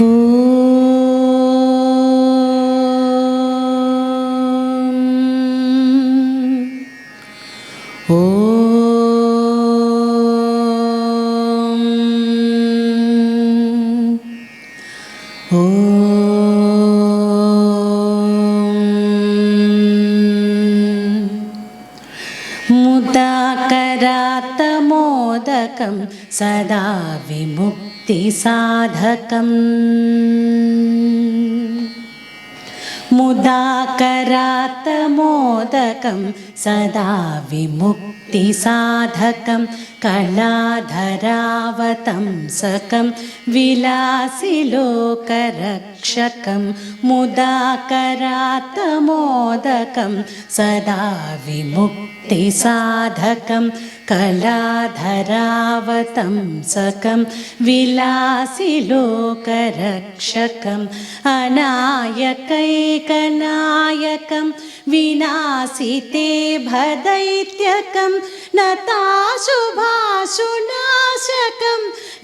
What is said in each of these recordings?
Ooh. सदा विमुक्तिसाधकम्। मुदा करातमोदकम् सदा विमुक्तिसाधकं कलाधरावतं सकं विलासिलोकरक्षकं मुदा करात सदा विमुक्तिसाधकं कलाधरावतं सकं विलासिलोकरक्षकम् अनायकैकनायकं विनाशिते भदैत्यकं नताशुभाषुनाशकं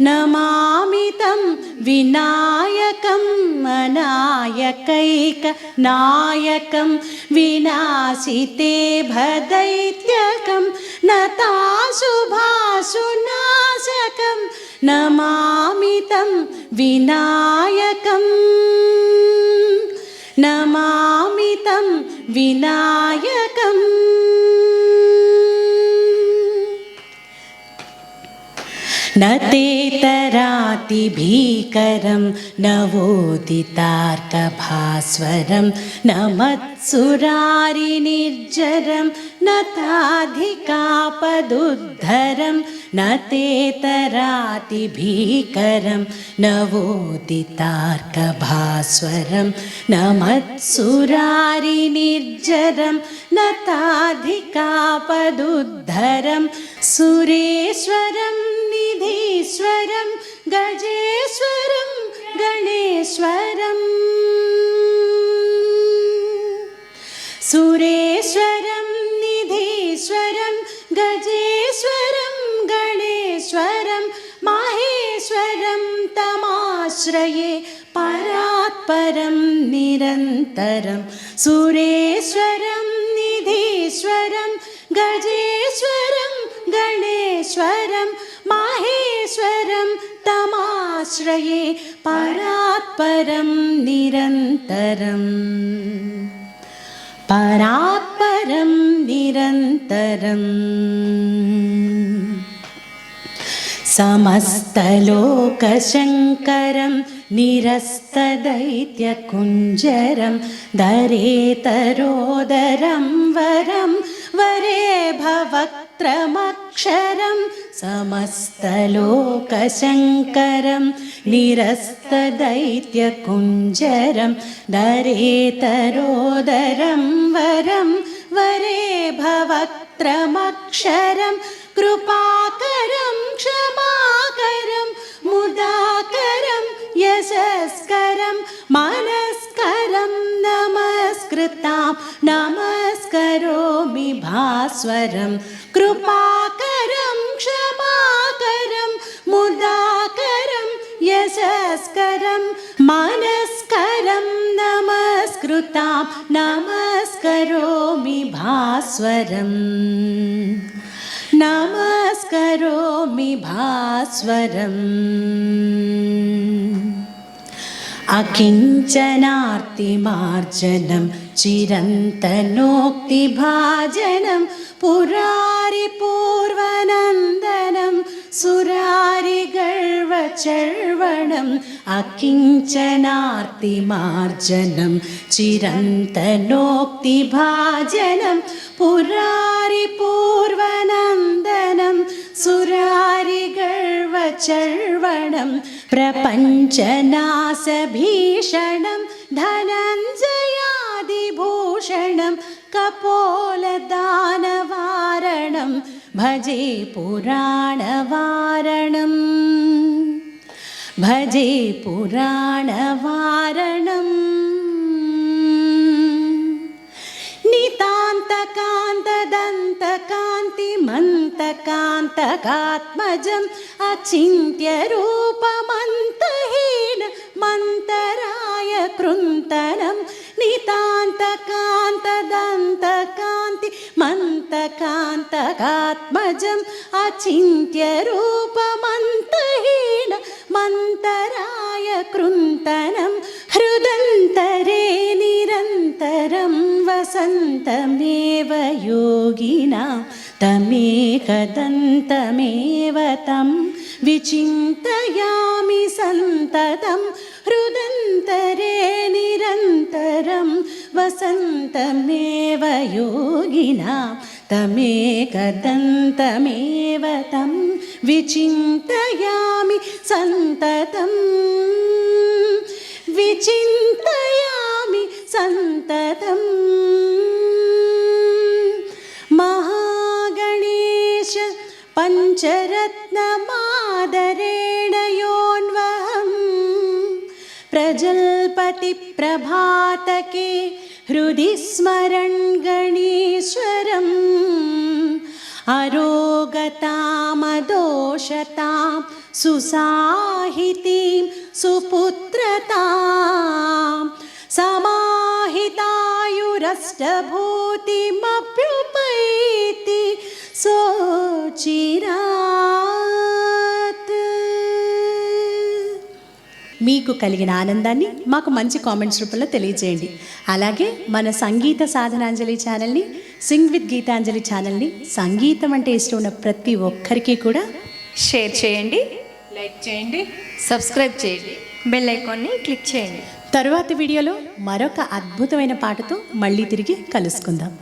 नमामितं विनायकं नायकैकनायकं विनाशिते भदैत्यकं नताशुभाषुनाशकं नमामितं विनायकम् नमामितं विनाय न ते तरातिभिकरं नवोदितार्कभास्वरं न मत्सुरारिनिर्जरं न ताधिकापदुद्धरं न ते तरातिभिकरं नवोदितार्कभास्वरं न मत्सुरारिनिर्जरं न ताधिकापदुद्धरं सुरेश्वरम् ഗണേശ്വരം ഗജേശ്വരം ഗണേശ്വരം. സുരേശ്വരം നിധീശ്വരം ഗജേശ്വരം ഗണേശ്വരം മഹേശ്വരം തമാശ്രയേ പരാത്പരം നിരന്തരം. സുരേശ്വരം നിധീശ്വരം ഗജേശ്വരം ഗണേശ്വരം മാ तमाश्रये परात्परं निरन्तरम् പരാത്പരം നിരന്തരം സമസ്തലോകശങ്കരം നിരസ്തദൈത്യകുഞ്ചരം ദരേതരോദരം വരം വരേ ഭവക്ത്രമക്ഷരം സമസ്തലോകശങ്കരം നിരസ്തദൈത്യകുഞ്ചരം ദരേതരോദരം വരം വരേ ഭവക്ത്രമക്ഷരം കൃപാകരം ക്ഷമാകരം कृतां नमस्करोमि भास्वरं। कृपाकरं क्षमाकरं मुदाकरं यशस्करं मानस्करं नमस्कृतां। नमस्करोमि भास्वरम् नमस्करोमि भास्वरम् അകിഞ്ചനാർത്തിമാർജനം ചിരന്തനോക്തിഭാജനം പുരാരിപൂർവനന്ദനം സുരാരികൾവചർവണം അകിഞ്ചനാർത്തിമാർജനം ചിരന്തനോക്തിഭാജനം പുരാരിപൂർവനന്ദനം പ്രപഞ്ചനാസ പ്രപഞ്ചനാശഭീഷണം ധനഞ്ജയാദിഭൂഷണം കപോലദാനവാരണം भजे पुराणवारणं भजे पुराणवारणम्। नितान्तकान्तदन्तकान्तिमन्तकान्तकात्मजम् अचिन्त्यरूपमन्तहीन मन्तराय कृन्तनं नितान्तकान्तदन्तकान्ति मन्तकान्तकात्मजम् अचिन्त्यरूपमन्तहीन मन्तराय कृन्तनं हृदन्तरे निरन्तरं वसन्तमेव योगिना तमेकदन्तमेव तं विचिन्तयामि सन्ततं ഹൃദന്തരേ നിരന്തരം വസന്തമേവ യോഗിനാം. തമേകദന്തമേവ തം വിചിന്തയാമി സന്തതം. വിചിന്തയാമി സന്തതം. മഹാഗണേശ പഞ്ചരത്ന प्रजल्पतिप्रभातके हृदि स्मरन् गणेश्वरम्। अरोगतामदोषतां सुसाहितीं सुपुत्रतां समाहितायुरष्टभूतिमभ्युपैति सोचिरात् మీకు కలిగిన ఆనందాన్ని మాకు మంచి కామెంట్స్ రూపంలో తెలియజేయండి. అలాగే మన సంగీత సాధనాంజలి ఛానల్ని సింగ్ విత్ గీతాంజలి ఛానల్ని సంగీతం అంటే ఇష్టం ఉన్న ప్రతి ఒక్కరికి కూడా షేర్ చేయండి. లైక్ చేయండి. సబ్స్క్రైబ్ చేయండి. బెల్ ఐకాన్ని క్లిక్ చేయండి. తరువాతి వీడియోలో మరొక అద్భుతమైన పాటతో మళ్ళీ తిరిగి కలుసుకుందాం.